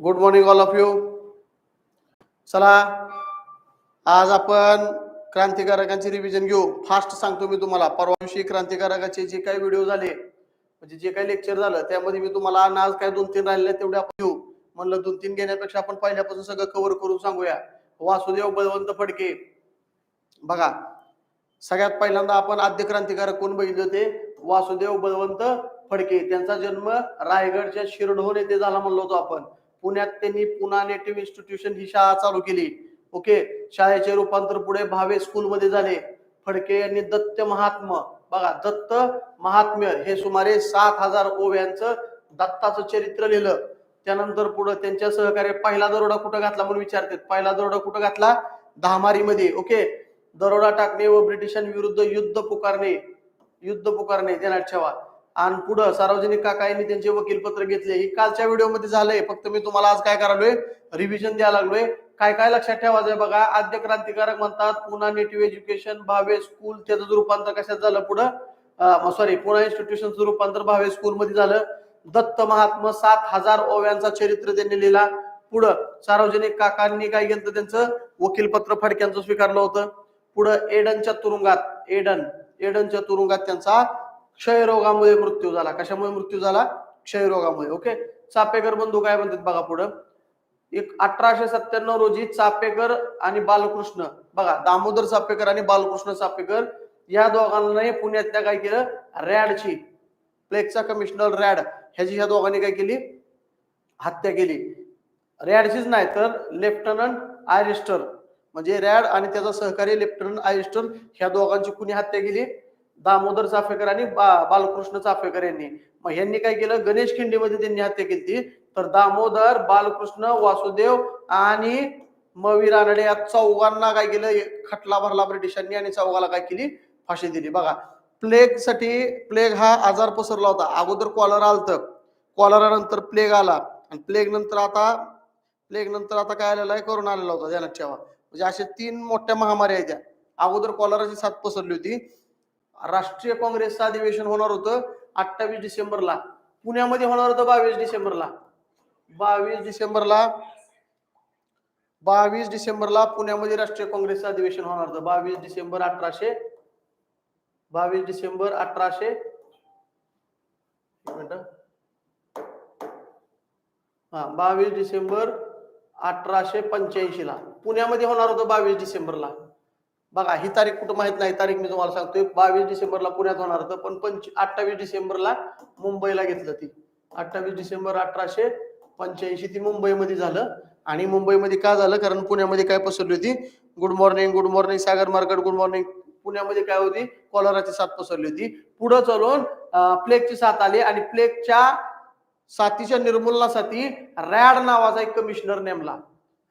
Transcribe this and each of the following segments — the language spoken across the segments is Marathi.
Good morning all of you चला आज आपण क्रांतिकारकांची रिव्हिजन घेऊ. फास्ट सांगतो मी तुम्हाला परवा दिवशी क्रांतिकारकाचे जे काही व्हिडिओ झाले म्हणजे जे काही लेक्चर झालं त्यामध्ये मी तुम्हाला आणि आज काय दोन तीन राहिले तेवढे आपण घेऊ. म्हणलं दोन तीन घेण्यापेक्षा आपण पहिल्यापासून सगळं कव्हर करून सांगूया. वासुदेव बळवंत फडके. बघा सगळ्यात पहिल्यांदा आपण आद्य क्रांतिकारक कोण बघितले होते वासुदेव बळवंत फडके. त्यांचा जन्म रायगडच्या शिरढोण येथे झाला म्हणलो होतो आपण. पुण्यात त्यांनी पुणा नेटिव्ह इन्स्टिट्यूशन ही शाळा चालू केली. ओके शाळेचे रूपांतर पुढे भावे स्कूलमध्ये झाले. फडके यांनी दत्त महात्म बघा दत्त महात्म्य हे सुमारे सात हजार ओव्यांचं दत्ताचं चरित्र लिहिलं. त्यानंतर पुढे त्यांच्या सहकार्य पहिला दरोडा कुठं घातला म्हणून विचारतात पहिला दरोडा कुठं घातला? दहामारीमध्ये ओके दरोडा टाकणे व ब्रिटिशांविरुद्ध युद्ध पुकारणे. युद्ध पुकारणे. ध्यानात ठेवा. आणि पुढं सार्वजनिक काकांनी त्यांचे वकीलपत्र घेतले. ही कालच्या व्हिडिओमध्ये झालंय. फक्त मी तुम्हाला आज काय करालोय? रिव्हिजन द्यायला लागलोय. काय काय लक्षात ठेवायचंय बघा? आद्य क्रांतिकारक म्हणतात पुन्हा नेटिव्ह एज्युकेशन भावे स्कूल त्याचं रूपांतर कशात झालं पुढं? सॉरी पुणा इन्स्टिट्यूशनचं रूपांतर भावे स्कूल मध्ये झालं. दत्त महात्मा सात हजार ओव्यांचा चरित्र त्यांनी लिहिला. पुढं सार्वजनिक काकांनी काय केलं त्यांचं? वकीलपत्र फडक्यांचं स्वीकारलं होतं. पुढं एडनच्या तुरुंगात एडन एडनच्या तुरुंगात त्यांचा क्षयरोगामुळे मृत्यू झाला. कशामुळे मृत्यू झाला? क्षयरोगामुळे. ओके चापेकर बंधू काय म्हणतात बघा पुढं? एक अठराशे सत्त्याण्णव रोजी चापेकर आणि बालकृष्ण. बघा दामोदर चापेकर आणि बालकृष्ण चापेकर या दोघांनाही पुण्यातल्या काय केलं? रॅडची. प्लेगचा कमिशनर रॅड. ह्याची ह्या दोघांनी काय केली? हत्या केली. रॅडचीच नाही तर लेफ्टनंट आयरिस्टर म्हणजे रॅड आणि त्याचा सहकारी लेफ्टनंट आयरिस्टर ह्या दोघांची कुणी हत्या केली? दामोदर चाफेकर आणि बा- बालकृष्ण चाफेकर यांनी. मग यांनी काय केलं? गणेश खिंडीमध्ये त्यांनी हत्या केली तर दामोदर बालकृष्ण वासुदेव आणि मवी रानडे या चौघांना काय केलं? खटला भरला ब्रिटिशांनी आणि चौघाला काय केली? फाशी दिली. बघा प्लेगसाठी प्लेग हा आजार पसरला होता. अगोदर कॉलर आलत. कॉलरा नंतर प्लेग आला. आणि प्लेग नंतर आता प्लेग नंतर आता काय आलेला आहे? करोना आलेला होता. ध्यानात ठेवा. म्हणजे अशा तीन मोठ्या महामारी आहेत त्या. अगोदर कॉलराची साथ पसरली होती. राष्ट्रीय काँग्रेसचं अधिवेशन होणार होतं अठ्ठावीस डिसेंबरला. पुण्यामध्ये होणार होतं बावीस डिसेंबरला. बावीस डिसेंबरला बावीस डिसेंबरला पुण्यामध्ये राष्ट्रीय काँग्रेसचं अधिवेशन होणार होतं. बावीस डिसेंबर अठराशे बावीस डिसेंबर अठराशे हा बावीस डिसेंबर अठराशे पंच्याऐंशी ला पुण्यामध्ये होणार होतं बावीस डिसेंबरला. बघा ही तारीख कुठं माहीत नाही तारीख मी तुम्हाला सांगतोय बावीस डिसेंबरला पुण्यात होणार होतं पण पंच अठ्ठावीस डिसेंबरला मुंबईला घेतलं ती. अठ्ठावीस डिसेंबर अठराशे पंच्याऐंशी ती मुंबईमध्ये झालं. आणि मुंबईमध्ये का झालं? कारण पुण्यामध्ये काय पसरली होती? Good morning good morning Sagar market good morning पुण्यामध्ये काय होती? कॉलराची साथ पसरली होती. पुढं चालून प्लेगची साथ आली आणि प्लेगच्या साथीच्या निर्मूलनासाठी रॅड नावाचा एक कमिशनर नेमला.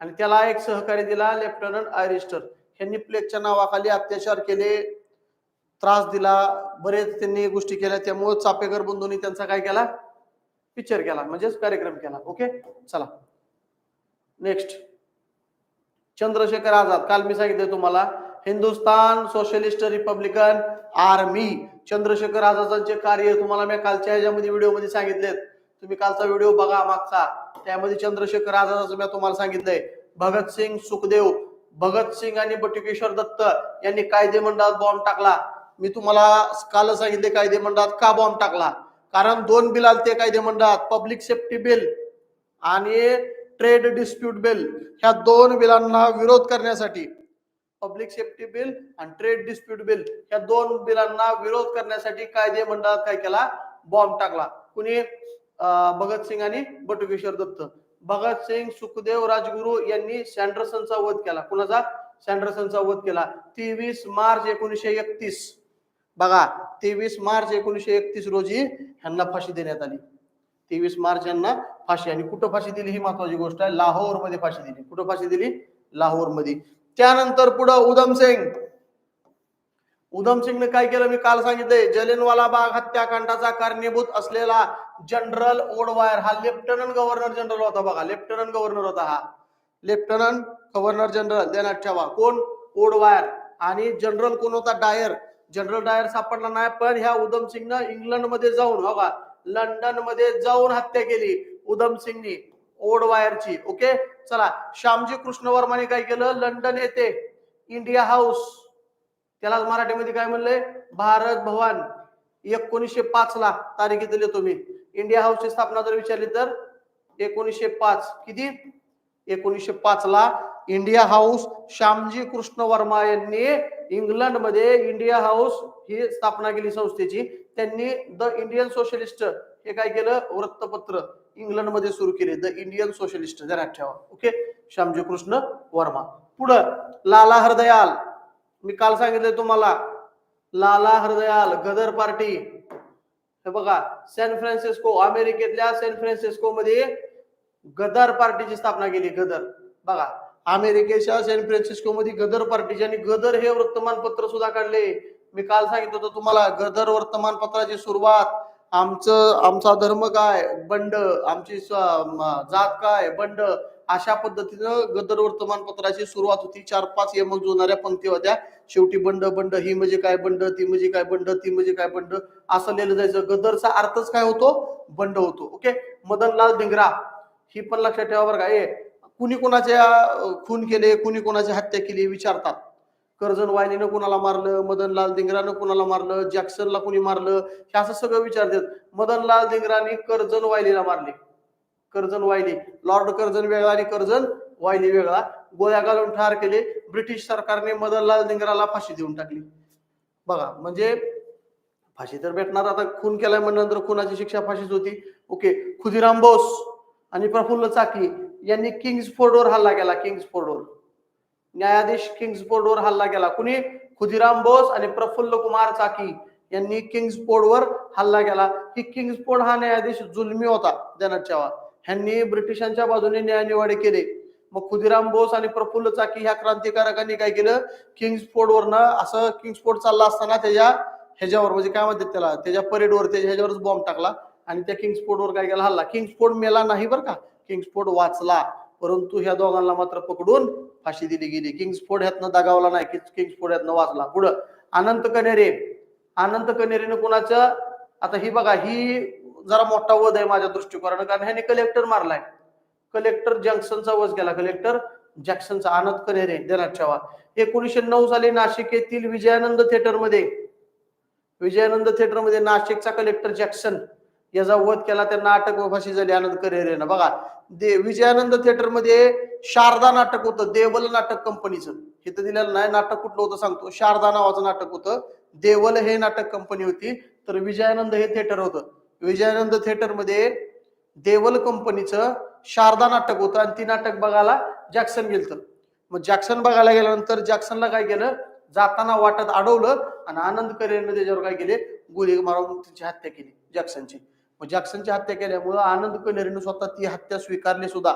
आणि त्याला एक सहकारी दिला लेफ्टनंट आयरिस्टर यांनी प्लेगच्या नावाखाली अत्याचार केले त्रास दिला बरेच त्यांनी गोष्टी केल्या त्यामुळे चापेकर बंधूंनी त्यांचा काय केला? पिक्चर केला म्हणजेच कार्यक्रम केला. ओके? चला. नेक्स्ट चंद्रशेखर आझाद काल मी सांगितलं तुम्हाला Hindustan socialist republican army. Chandrashekhar आझादांचे कार्य तुम्हाला मी कालच्या ह्याच्यामध्ये व्हिडिओमध्ये सांगितलेत. तुम्ही कालचा व्हिडिओ बघा मागचा. त्यामध्ये चंद्रशेखर आझादाचं मी तुम्हाला सांगितलंय. भगतसिंग सुखदेव भगतसिंग आणि बटुकेश्वर दत्त यांनी कायदे मंडळात बॉम्ब टाकला. मी तुम्हाला काल सांगितले कायदे मंडळात का बॉम्ब टाकला? कारण दोन बिल आलते कायदे मंडळात पब्लिक सेफ्टी बिल आणि ट्रेड डिस्प्यूट बिल ह्या दोन बिलांना विरोध करण्यासाठी पब्लिक सेफ्टी बिल आणि ट्रेड डिस्प्यूट बिल ह्या दोन बिलांना विरोध करण्यासाठी कायदे मंडळात काय केला? बॉम्ब टाकला. कुणी? भगतसिंग आणि बटुकेश्वर दत्त. भगतसिंग सुखदेव राजगुरू यांनी सँडरसनचा वध केला. कुणाचा? सँडरसनचा वध केला. तेवीस मार्च एकोणीसशे एकतीस. बघा तेवीस मार्च एकोणीसशे एकतीस रोजी ह्यांना फाशी देण्यात आली. तेवीस मार्च यांना फाशी. आणि कुठं फाशी दिली? ही महत्वाची गोष्ट आहे. लाहोरमध्ये फाशी दिली. कुठं फाशी दिली? लाहोरमध्ये त्यानंतर पुढं उधमसिंग उधम सिंगने काय केलं? मी काल सांगितलंय जलिनवाला बाग हत्याकांडाचा कारणीभूत असलेला जनरल ओडवायर हा लेफ्टनंट गव्हर्नर जनरल होता बघा. लेफ्टनंट गव्हर्नर होता हा. लेफ्टनंट गव्हर्नर जनरल देण्यात ठेवा कोण? ओडवायर. आणि जनरल कोण होता? डायर. जनरल डायर सापडला नाही पण ह्या उधम सिंगनं जाऊन हो बघा लंडनमध्ये जाऊन हत्या केली उधम सिंगनी ओड ओके? चला श्यामजी कृष्ण वर्माने काय केलं? लंडन येथे इंडिया हाऊस त्याला मराठीमध्ये काय म्हणलंय? भारत भवन. एकोणीसशे पाच ला तारीख इथे तुम्ही. मी इंडिया हाऊसची स्थापना जर विचारली तर एकोणीसशे पाच. किती? एकोणीसशे पाच ला इंडिया हाऊस श्यामजी कृष्ण वर्मा यांनी इंग्लंडमध्ये इंडिया हाऊस ही स्थापना केली संस्थेची. त्यांनी द इंडियन सोशलिस्ट हे काय केलं? वृत्तपत्र इंग्लंडमध्ये सुरू केले. द इंडियन सोशलिस्ट जरा ठेवा. ओके श्यामजी कृष्ण वर्मा. पुढं लाला हरदयाल. मी काल सांगितलं तुम्हाला लाला हरदयाल गदर पार्टी. हे बघा सॅन फ्रान्सिस्को अमेरिकेतल्या सॅन फ्रान्सिस्को मध्ये गदर पार्टीची स्थापना केली गदर. बघा अमेरिकेच्या सॅन फ्रान्सिस्को मध्ये गदर पार्टीची आणि गदर हे वर्तमानपत्र सुद्धा काढले. मी काल सांगितलं होतं तुम्हाला गदर वर्तमानपत्राची सुरुवात आमचं आमचा धर्म काय बंड आमची जात काय बंड अशा पद्धतीनं गदर वर्तमानपत्राची सुरुवात होती. चार पाच यमक जुळणाऱ्या पंक्ती होत्या. शेवटी बंड बंड ही म्हणजे काय बंड ती म्हणजे काय बंड ती म्हणजे काय बंड असं लिहिलं जायचं. गदरचा अर्थच काय होतो? बंड होतो. ओके? मदनलाल धिंगरा ही पण लक्षात ठेवा बरं का. ए कुणी कोणाच्या खून केले कुणी कोणाची हत्या केली विचारतात. कर्जन वाहिनीनं कुणाला मारलं मदनलाल दिंगरानं कुणाला मारलं जॅक्सनला कुणी मारलं हे असं सगळं विचारतात. मदनलाल धिंगराने कर्जन वाहिनीला मारले. कर्जन वाहिली लॉर्ड कर्जन वेगळा आणि कर्जन वाहिली वेगळा. गोळ्या घालून ठार केले. ब्रिटिश सरकारने मदनलाल धिंगराला फाशी देऊन टाकली. बघा म्हणजे फाशी तर भेटणार. आता खून केलाय म्हणल्यानंतर खुनाची शिक्षा फाशीच होती. ओके खुदिराम बोस आणि प्रफुल्ल चाकी यांनी किंग्स फोर्डवर हल्ला केला. किंग्स फोर्डवर न्यायाधीश किंग्स फोर्डवर हल्ला केला. कुणी? खुदिराम बोस आणि प्रफुल्ल कुमार चाकी यांनी किंग्स फोर्डवर हल्ला केला. की किंग्स फोर्ड हा न्यायाधीश जुलमी होता ध्यानात ठेवा ह्यांनी ब्रिटिशांच्या बाजूने न्यायनिवाडे केले. मग खुदिराम बोस आणि प्रफुल्ल चाकी ह्या क्रांतिकारकांनी काय केलं? किंग्स फोर्डवरनं असं किंग्स फोर्ड चालला असताना त्याच्या ह्याच्यावर म्हणजे काय म्हणतात त्याला? त्याच्या परेडवर त्याच्या ह्याच्यावरच बॉम्ब टाकला आणि त्या किंग्स फोर्डवर काय केला? हल्ला. किंग्स फोर्ड मेला नाही बरं का? किंग्स फोर्ड वाचला. परंतु ह्या दोघांना मात्र पकडून फाशी दिली गेली. किंग्स फोर्ड ह्यातनं दगावला नाही. किंग्स फोर्ड ह्यातनं वाचला. पुढं अनंत कनेरे. अनंत कनेरेनं कुणाचं? आता ही बघा ही जरा मोठा वध आहे माझ्या दृष्टिकोनानं कारण ह्याने कलेक्टर मारलाय. कलेक्टर जंक्शनचा वध केला. कलेक्टर जॅक्सनचा आनंद कनेरे देण्यात ठेवा. एकोणीसशे नऊ साली नाशिक येथील विजयानंद थिएटरमध्ये विजयानंद थिएटरमध्ये नाशिकचा कलेक्टर जॅक्सन याचा वध केला. त्यांना अटक व फाशी झाली. आनंद करेरेनं बघा दे विजयानंद थिएटरमध्ये शारदा नाटक होतं. देवल नाटक कंपनीचं इथं दिलेलं नाही. नाटक कुठलं होतं सांगतो. शारदा नावाचं नाटक होतं. देवल हे नाटक कंपनी होती. तर विजयानंद हे थिएटर होतं. विजयानंद थिएटरमध्ये देवल कंपनीचं शारदा नाटक होतं आणि ती नाटक बघायला जॅक्सन गेलत. मग जॅक्सन बघायला गेल्यानंतर जॅक्सनला काय केलं? जाताना वाटत अडवलं आणि आनंद करेरनं त्याच्यावर काय केले? गोळी मारून त्याची हत्या केली जॅक्सनची. मग जॅक्सनची हत्या केल्यामुळं आनंद कनेरीनं स्वतः ती हत्या स्वीकारली सुद्धा.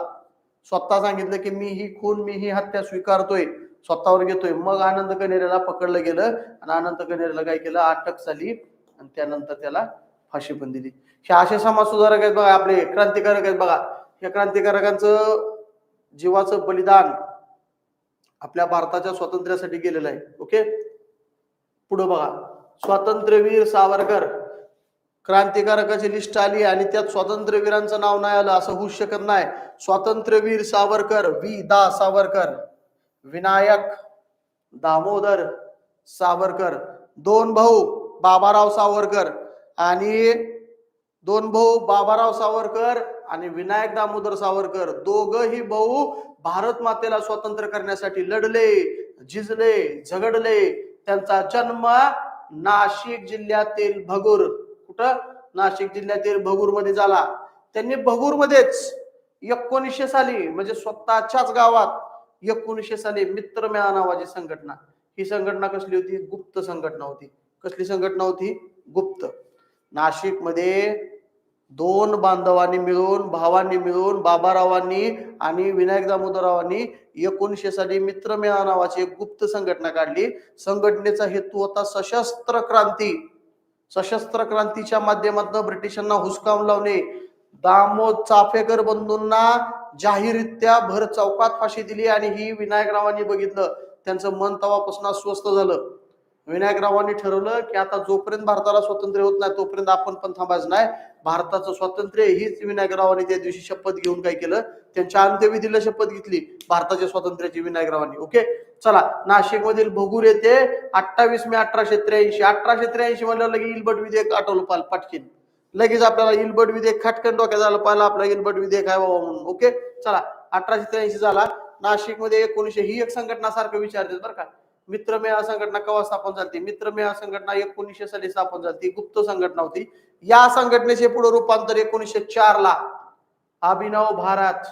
स्वतः सांगितलं की मी ही खून मी ही हत्या स्वीकारतोय. स्वतःवर घेतोय. मग आनंद कनेरेला पकडलं गेलं आणि आनंद कनेरेला काय केलं? अटक झाली आणि त्यानंतर त्याला फाशी पण दिली. हे असे समाज सुधारक आहेत बघा आपले क्रांतिकारक आहेत बघा. या क्रांतिकारकांचं जीवाचं बलिदान आपल्या भारताच्या स्वातंत्र्यासाठी गेलेलं आहे. ओके? पुढे बघा. स्वातंत्र्यवीर सावरकर क्रांतिकारकाची लिस्ट आली आणि त्यात स्वातंत्र्यवीरांचं नाव नाही आलं असं होऊ शकत नाही. स्वातंत्र्यवीर सावरकर वी दा. सावरकर विनायक दामोदर सावरकर दोन भाऊ बाबाराव सावरकर आणि दोन भाऊ बाबाराव सावरकर आणि विनायक दामोदर सावरकर. दोघही भाऊ भारत मातेला स्वतंत्र करण्यासाठी लढले झिजले झगडले. त्यांचा जन्म नाशिक जिल्ह्यातील भगूर. कुठं? नाशिक जिल्ह्यातील भगूरमध्ये झाला. त्यांनी भगूर मध्येच एकोणीसशे साली म्हणजे स्वतःच्याच गावात एकोणीसशे साली मित्र मेळा नावाची संघटना. ही संघटना कसली होती? गुप्त संघटना होती. कसली संघटना होती? गुप्त. नाशिकमध्ये दोन बांधवांनी मिळून भावांनी मिळून बाबारावांनी आणि विनायक दामोदररावांनी एकोणीसशे साली मित्रमेळा नावाची एक गुप्त संघटना काढली. संघटनेचा हेतू होता सशस्त्र क्रांती. सशस्त्र क्रांतीच्या माध्यमातून ब्रिटिशांना हुसकावून लावणे. दामोद चाफेकर बंधूंना जाहीररित्या भर चौकात फाशी दिली आणि ही विनायकरावांनी बघितलं. त्यांचं मन तवापासून अस्वस्थ झालं. विनायकरावांनी ठरवलं की आता जोपर्यंत भारताला स्वातंत्र्य होत नाही तोपर्यंत आपण पण थांबायचं नाही. भारताचं स्वातंत्र्य हीच विनायकरावांनी त्या दिवशी शपथ घेऊन काय केलं? त्यांच्या अंत्यविधीला शपथ घेतली भारताच्या स्वातंत्र्याची विनायकरावांनी. ओके? चला नाशिक मधील भगूर येथे अठ्ठावीस मे अठराशे त्र्याऐंशी. अठराशे त्र्याऐंशी म्हणलं लगेच इल्बट विधेयक आठवलं पाल पटकीन. लगेच आपल्याला इल्बट विधेयक खटकन डोक्यात झालं पाहिलं आपला इलबट विधेयक आहे बाबा म्हणून. ओके? चला अठराशे त्र्याऐंशी झाला. नाशिकमध्ये एकोणीसशे ही एक संघटना सारखं विचारते बरं का. मित्रमेळा संघटना केव्हा स्थापन झाली मित्रमेळा संघटना एकोणीसशे साली स्थापन झाली गुप्त संघटना होती. या संघटनेचे पुढे रूपांतर एकोणीसशे चार ला. अभिनव भारत.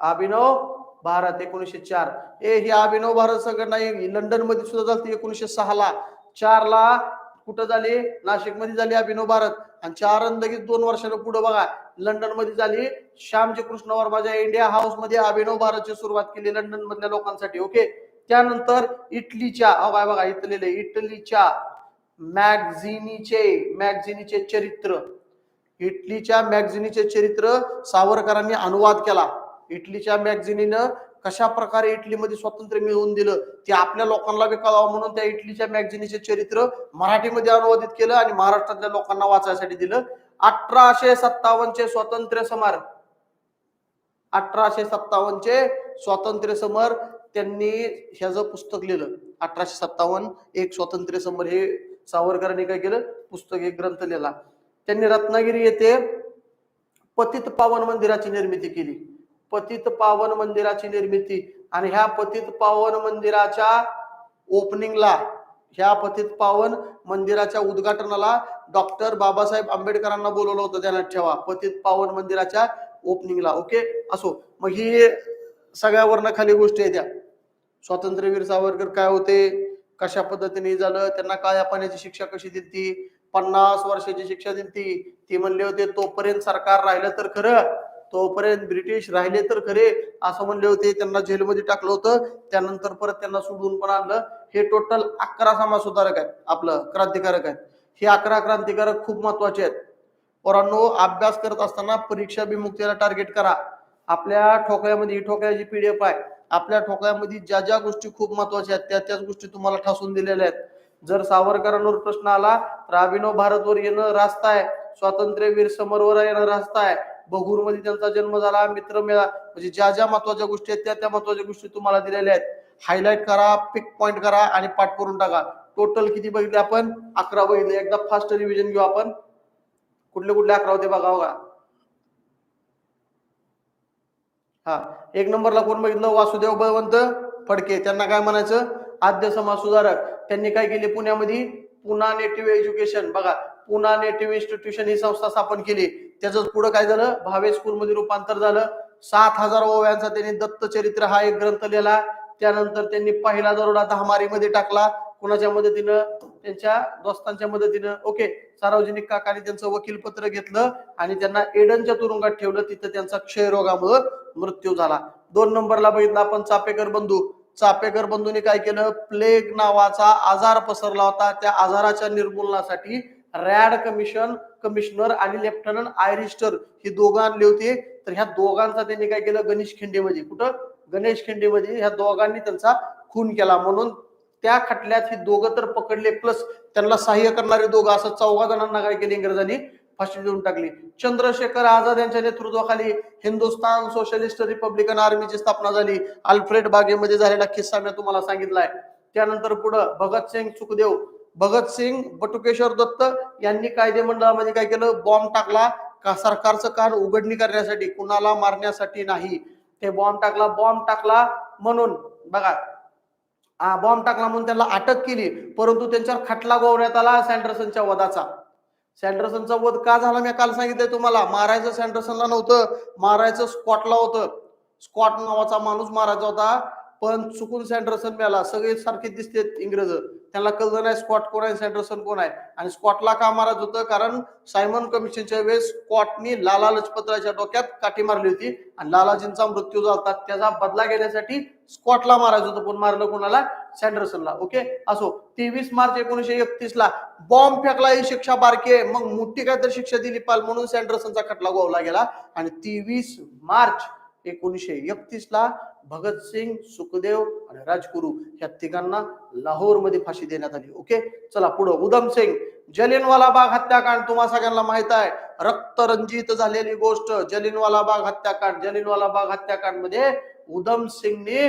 अभिनव भारत एकोणीसशे चार. ए ही अभिनव भारत संघटना लंडनमध्ये सुद्धा झाली एकोणीसशे सहा ला. चार ला कुठं झाली? नाशिकमध्ये झाली अभिनव भारत. आणि चार आणि लगेच दोन वर्षानं पुढे बघा. लंडनमध्ये झाली. श्यामजी कृष्ण वर्माच्या इंडिया हाऊसमध्ये अभिनव भारतची सुरुवात केली लंडन मधल्या लोकांसाठी ओके? त्यानंतर इटलीच्या अहो काय बघा इथलेले इटलीच्या मॅगझिनीचे मॅगझिनीचे चरित्र. इटलीच्या मॅगझिनीचे चरित्र सावरकरांनी अनुवाद केला. इटलीच्या मॅगझिनीनं कशा प्रकारे इटलीमध्ये स्वातंत्र्य मिळवून दिलं? ते आपल्या लोकांना बी कळावं म्हणून त्या इटलीच्या मॅगझिनीचे चरित्र मराठीमध्ये अनुवादित केलं आणि महाराष्ट्रातल्या लोकांना वाचायसाठी दिलं. अठराशे सत्तावन्नचे स्वातंत्र्य समर. अठराशे सत्तावन्नचे स्वातंत्र्य समर त्यांनी ह्याचं पुस्तक लिहिलं. अठराशे सत्तावन्न एक स्वातंत्र्य समर हे सावरकरांनी काय केलं? पुस्तक एक ग्रंथ लिहिला. त्यांनी रत्नागिरी येथे पतित पावन मंदिराची निर्मिती केली. पतित पावन मंदिराची निर्मिती आणि ह्या पतित पावन मंदिराच्या ओपनिंगला ह्या पतित पावन मंदिराच्या उद्घाटनाला डॉक्टर बाबासाहेब आंबेडकरांना बोलवलं होतं ध्यानात ठेवा. पतित पावन मंदिराच्या ओपनिंगला. ओके? असो. मग ही सगळ्यावरनं खाली गोष्टी आहे त्या. स्वातंत्र्यवीर सावरकर काय होते? कशा पद्धतीने झालं? त्यांना काळ्या पाण्याची शिक्षा कशी दिली पन्नास वर्षाची शिक्षा दिली ती म्हणले होते तोपर्यंत सरकार राहिलं तर खरं. तोपर्यंत ब्रिटिश राहिले तर खरे असं म्हणले होते त्यांना जेलमध्ये टाकलं होतं. त्यानंतर परत त्यांना सोडून पण आणलं. हे टोटल अकरा समाज सुधारक आहेत आपलं क्रांतिकारक आहेत. हे अकरा क्रांतिकारक खूप महत्त्वाचे आहेत. पोरांनो अभ्यास करत असताना परीक्षा विमुक्तीला टार्गेट करा. आपल्या ठोकळ्यामध्ये ही ठोकळ्याची पीडीएफ आहे. आपल्या ठोकळ्यामध्ये ज्या ज्या गोष्टी खूप महत्त्वाच्या आहेत त्या त्याच गोष्टी तुम्हाला ठासून दिलेल्या आहेत. जर सावरकरांवर प्रश्न आला तर अभिनव भारतवर येणं रास्ता आहे. स्वातंत्र्यवीर समरवर येणं रास्ता आहे. बगूरमध्ये त्यांचा जन्म झाला मित्र मिळा म्हणजे ज्या ज्या महत्त्वाच्या गोष्टी आहेत त्या त्या महत्त्वाच्या गोष्टी तुम्हाला दिलेल्या आहेत. हायलाईट करा पिक पॉइंट करा आणि पाठ करून टाका. टोटल किती बघितले आपण? अकरा बघितले. एकदा फास्ट रिव्हिजन घेऊ आपण. कुठले कुठले अकरा होते बघा बघा. हा एक नंबरला कोण बघितलं? वासुदेव बळवंत फडके. त्यांना काय म्हणायचं? आद्य समाज सुधारक. त्यांनी काय केले? पुण्यामध्ये पुना नेटिव्ह एज्युकेशन. बघा पुना नेटिव्ह इन्स्टिट्यूशन ही संस्था स्थापन केली. त्याच पुढं काय झालं? भावे स्कूलमध्ये रूपांतर झालं. सात हजार ओव्यांचा त्यांनी दत्तचरित्र हा एक ग्रंथ लिहिला. त्यानंतर त्यांनी पहिला दरोडा दहामारीमध्ये टाकला. कुणाच्या मदतीनं? त्यांच्या दोस्तांच्या मदतीनं. ओके सार्वजनिक काकाने त्यांचं वकील पत्र घेतलं आणि त्यांना एडनच्या तुरुंगात ठेवलं. तिथं त्यांचा क्षयरोगामुळं मृत्यू झाला. दोन नंबरला बघितलं आपण चापेकर बंधू. चापेकर बंधूने काय केलं? प्लेग नावाचा आजार पसरला होता. त्या आजाराच्या निर्मूलनासाठी रॅड कमिशन कमिशनर आणि लेफ्टनंट आयरिस्टर ही दोघं आणले होते. तर ह्या दोघांचा त्यांनी काय केलं? गणेश खिंडीमध्ये. कुठं? गणेश खिंडीमध्ये ह्या दोघांनी त्यांचा खून केला. म्हणून त्या खटल्यात ही दोघं तर पकडले. प्लस त्यांना सहाय्य करणारे दोघं असं चौघा जणांना काय केले? इंग्रजांनी फाशी देऊन टाकली. चंद्रशेखर आझाद यांच्या नेतृत्वाखाली हिंदुस्थान सोशलिस्ट रिपब्लिकन आर्मीची स्थापना झाली. अल्फ्रेड बागेमध्ये झालेला किस्सा मी तुम्हाला सांगितलाय. त्यानंतर पुढं भगतसिंग सुखदेव भगतसिंग बटुकेश्वर दत्त यांनी कायदे मंडळामध्ये काय केलं? बॉम्ब टाकला. का सरकारचं कान उघडणी करण्यासाठी कुणाला मारण्यासाठी नाही. ते बॉम्ब टाकला बॉम्ब टाकला म्हणून. बघा हा बॉम्ब टाकला म्हणून त्यांना अटक केली. परंतु त्यांच्यावर खटला गोवण्यात आला सँडरसनच्या वधाचा. सँडरसनचा वध का झाला मी काल सांगितलंय तुम्हाला? मारायचं सँडरसनला नव्हतं. मारायचं स्कॉटला होतं. स्कॉट नावाचा माणूस मारायचा होता. पण चुकून सँडरसन मिळाला. सगळे सारखे दिसते इंग्रज. त्यांना कळलं नाही स्कॉट कोण आहे सँडरसन कोण आहे. आणि स्कॉटला का मारत होतं? कारण सायमन कमिशनच्या वेळेस स्कॉटनी लाला लजपतराच्या डोक्यात काठी मारली होती. आणि लालाजींचा मृत्यू झाला त्याचा बदला घेण्यासाठी स्कॉटला मारायचं होतं. पण मारलं कोणाला? सँडरसनला ओके? असो तेवीस मार्च एकोणीशे एकतीस ला बॉम्ब फेकला ही शिक्षा बारके मग मोठी काहीतरी शिक्षा दिली पाल म्हणून सँडरसनचा खटला गोवला गेला. आणि तेवीस मार्च एकोणीशे एकतीस ला भगतसिंग सुखदेव आणि राजगुरू ह्या तिघांना लाहोरमध्ये फाशी देण्यात आली. ओके? चला पुढं. उधम सिंग जलिनवाला बाग हत्याकांड तुम्हा सगळ्यांना माहीत आहे. रक्तरंजित झालेली गोष्ट जलिनवाला बाग हत्याकांड. जलिनवाला बाग हत्याकांडमध्ये उधम सिंगने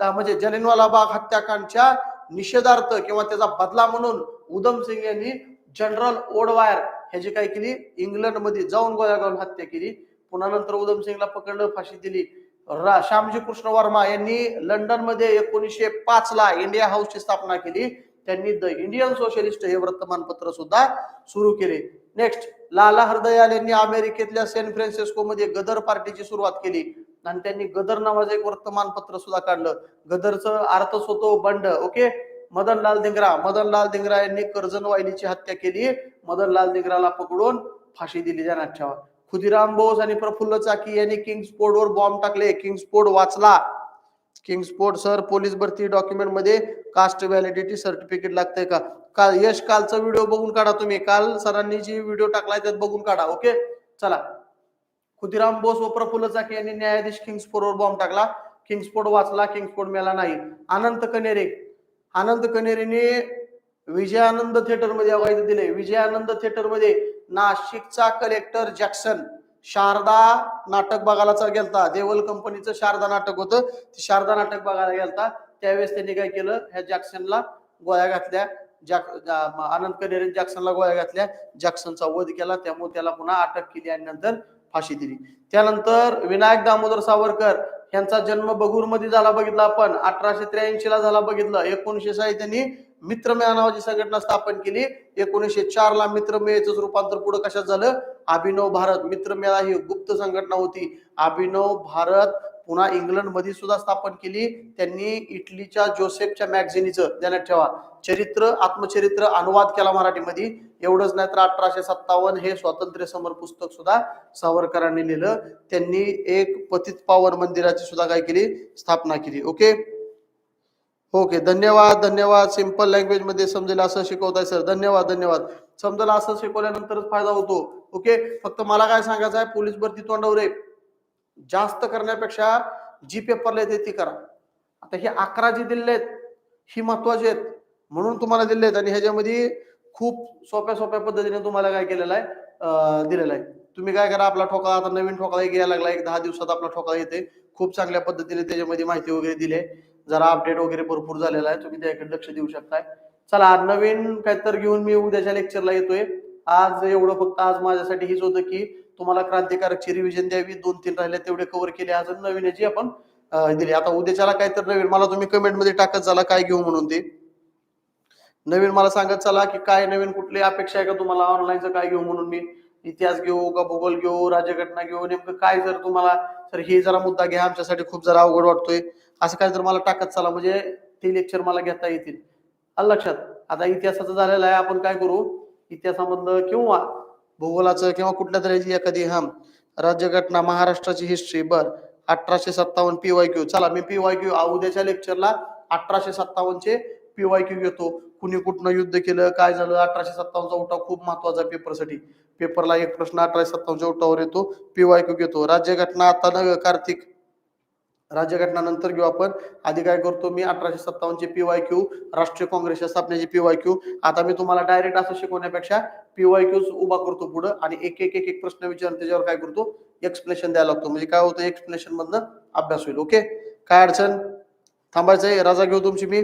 म्हणजे जलिनवाला बाग हत्याकांडच्या निषेधार्थ किंवा त्याचा बदला म्हणून उधम सिंग यांनी जनरल ओडवायर ह्याची काय केली इंग्लंडमध्ये जाऊन गोळ्या घालून हत्या केली. पुन्हा नंतर उधम सिंगला पकडलं फाशी दिली. श्यामजी कृष्ण वर्मा यांनी लंडनमध्ये एकोणीसशे पाच ला इंडिया हाऊसची स्थापना केली. त्यांनी द इंडियन सोशलिस्ट हे वर्तमानपत्र सुद्धा सुरू केले. नेक्स्ट लाला हरदयाल यांनी अमेरिकेतल्या सॅन फ्रान्सिस्को मध्ये गदर पार्टीची सुरुवात केली. आणि त्यांनी गदर नावाचं एक वर्तमानपत्र सुद्धा काढलं. गदरचं अर्थच होतो बंड ओके? मदनलाल धिंगरा. मदनलाल धिंगरा यांनी कर्जन वाहिनीची हत्या केली. मदनलाल धिंगराला पकडून फाशी दिली जाण्यात ठेवा खुदिराम बोस आणि प्रफुल्ल चाकी यांनी किंग्सपोर्ट वर बॉम्ब टाकले. किंग्सपोर्ट वाचला. किंग्सपोर्ट सर पोलीस भरती डॉक्युमेंटमध्ये कास्ट व्हॅलिडिटी सर्टिफिकेट लागतंय का? काल यश कालचा व्हिडिओ बघून काढा तुम्ही. काल सरांनी जी व्हिडिओ टाकलाय त्यात बघून काढा ओके चला. खुदिराम बोस व प्रफुल्ल चाकी यांनी न्यायाधीश किंग्सपोर्ट वर बॉम्ब टाकला. किंग्सपोर्ट वाचला किंग्सपोर्ट मेला नाही. अनंत कनेरे. अनंत कनेरेने विजयानंद थिएटरमध्ये अवैध दिले. विजयानंद थिएटरमध्ये नाशिकचा कलेक्टर जॅक्सन. शारदा नाटक बघायला चा- गेलता. देवल कंपनीचं शारदा नाटक होतं. ते शारदा नाटक बघायला गेलता. त्यावेळेस त्यांनी काय केलं? ह्या जॅक्सनला गोळ्या घातल्या. जॅक आनंद कनेरे जॅक्सनला गोळ्या घातल्या. जॅक्सनचा वध केला. त्यामुळे त्याला पुन्हा अटक केली आणि नंतर फाशी दिली. त्यानंतर विनायक दामोदर सावरकर यांचा जन्म बगूरमध्ये झाला बघितला आपण. अठराशे त्र्याऐंशी ला झाला बघितलं. एकोणीशे साली त्यांनी मित्रमेळा नावाची संघटना स्थापन केली. एकोणीसशे चार ला मित्रमेळाचं रूपांतर पुढे कशात झालं? अभिनव भारत मित्रमेळा ही गुप्त संघटना होती. अभिनव भारत पुन्हा इंग्लंडमध्ये सुद्धा स्थापन केली. त्यांनी इटलीच्या जोसेफच्या मॅगझिनीचं ध्यानात ठेवा. चरित्र आत्मचरित्र अनुवाद केला मराठीमध्ये. एवढंच नाही तर अठराशे सत्तावन्न हे स्वातंत्र्य समर पुस्तक सुद्धा सावरकरांनी लिहिलं. त्यांनी एक पतित पावन मंदिराची सुद्धा काय केली? स्थापना केली. ओके ओके धन्यवाद धन्यवाद. सिंपल लँग्वेजमध्ये समजेल असं शिकवताय सर धन्यवाद धन्यवाद. समजेल असं शिकवल्यानंतरच फायदा होतो. ओके फक्त मला काय सांगायचं आहे पोलीस भरती तोंडावर जास्त करण्यापेक्षा जी पेपरला येते ती करा. आता हे अकरा जी दिले आहेत ही महत्वाची आहेत म्हणून तुम्हाला दिले आहेत. आणि ह्याच्यामध्ये खूप सोप्या सोप्या पद्धतीने तुम्हाला काय केलेलं आहे दिलेलं आहे. तुम्ही काय करा आपला ठोकळा आता नवीन ठोकळा घ्यायला यायला लागला एक दहा दिवसात आपला ठोकळा येते. खूप चांगल्या पद्धतीने त्याच्यामध्ये माहिती वगैरे दिली आहे. जरा अपडेट वगैरे भरपूर झालेला आहे तुम्ही त्याकडे लक्ष देऊ शकताय. चला आज नवीन काहीतरी घेऊन मी उद्याच्या लेक्चरला येतोय. आज एवढं फक्त आज माझ्यासाठी हेच होतं की तुम्हाला क्रांतिकारकची रिव्हिजन द्यावी दोन तीन राहिले तेवढे कव्हर केले आज नवीन याची आपण दिली. आता उद्याच्याला काहीतरी नवीन मला तुम्ही कमेंटमध्ये टाकत झाला काय घेऊ म्हणून ते. नवीन मला सांगत चला की काय नवीन कुठली अपेक्षा आहे का तुम्हाला? ऑनलाईनचं काय घेऊ म्हणून मी? इतिहास घेऊ का भूगोल घेऊ राज्यघटना घेऊ नेमकं काय जर तुम्हाला तर हे जरा मुद्दा घ्या. आमच्यासाठी खूप जरा अवघड वाटतोय. असं काय जर मला टाकत चला म्हणजे ते लेक्चर मला घेता येतील. लक्षात? आता इतिहासाचं झालेलं आहे आपण काय करू? इतिहासामधलं किंवा भूगोलाचं किंवा कुठल्या तऱ्हेची एखादी हम राज्यघटना महाराष्ट्राची हिस्ट्री बर. अठराशे सत्तावन्न पी वाय क्यू चला मी पी वाय क्यू उद्याच्या लेक्चरला अठराशे सत्तावन्नचे पी वाय क्यू घेतो. कुणी कुठनं युद्ध केलं काय झालं अठराशे सत्तावन्नचा उठाव खूप महत्त्वाचा आहे पेपरसाठी पेपरला एक प्रश्न अठराशे सत्तावन्नच्या उठावर येतो पी वाय क्यू घेतो. राज्यघटना आता न कार्तिक राज्यघटनानंतर घेऊ आपण. आधी काय करतो मी अठराशे सत्तावन्नचे पी वाय क्यू राष्ट्रीय काँग्रेसच्या स्थापनेचे पी वाय क्यू आता मी तुम्हाला डायरेक्ट असं शिकवण्यापेक्षा पी वाय क्यू उभा करतो पुढं आणि एक एक एक एक प्रश्न विचारून त्याच्यावर काय करतो? एक्सप्लेनेशन द्यायला लागतो. म्हणजे काय होतं? एक्सप्लेनेशन मधनं अभ्यास होईल. ओके काय अडचण? थांबायचंय रजा घेऊ तुमची मी.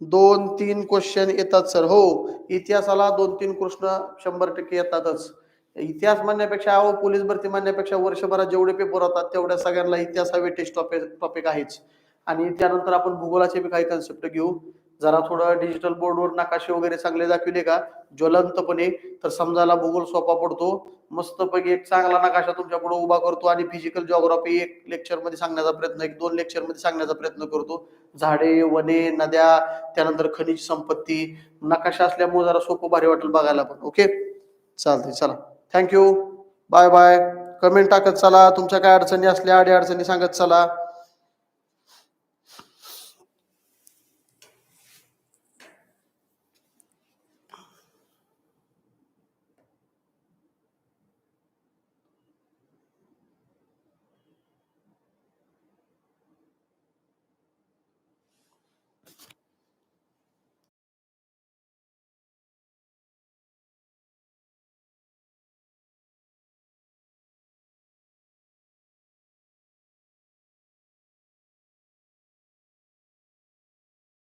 दोन तीन क्वेश्चन येतात सर हो. इतिहासाला दोन तीन प्रश्न शंभर टक्के येतातच. इतिहास म्हणण्यापेक्षा अहो पोलीस भरती म्हणण्यापेक्षा वर्षभरात जेवढे पेपर होतात तेवढ्या सगळ्यांना इतिहास हा वेटेज टॉपिक टॉपिक आहेच. आणि त्यानंतर आपण भूगोलाचे बी काही कन्सेप्ट घेऊ. जरा थोडं डिजिटल बोर्डवर नकाशे वगैरे चांगले दाखविले का? ज्वलंतपणे. तर समजायला भूगोल सोपा पडतो. मस्तपैकी एक चांगला नकाशा तुमच्यापुढे उभा करतो आणि फिजिकल जॉग्राफी एक लेक्चरमध्ये सांगण्याचा प्रयत्न एक दोन लेक्चरमध्ये सांगण्याचा प्रयत्न करतो. झाडे वने नद्या त्यानंतर खनिज संपत्ती. नकाशा असल्यामुळे जरा सोपं भारी वाटेल बघायला पण. ओके चालतंय चला. थँक्यू बाय बाय कमेंट टाकत चला. तुमच्या काय अडचणी असल्या अडी अडचणी सांगत चला.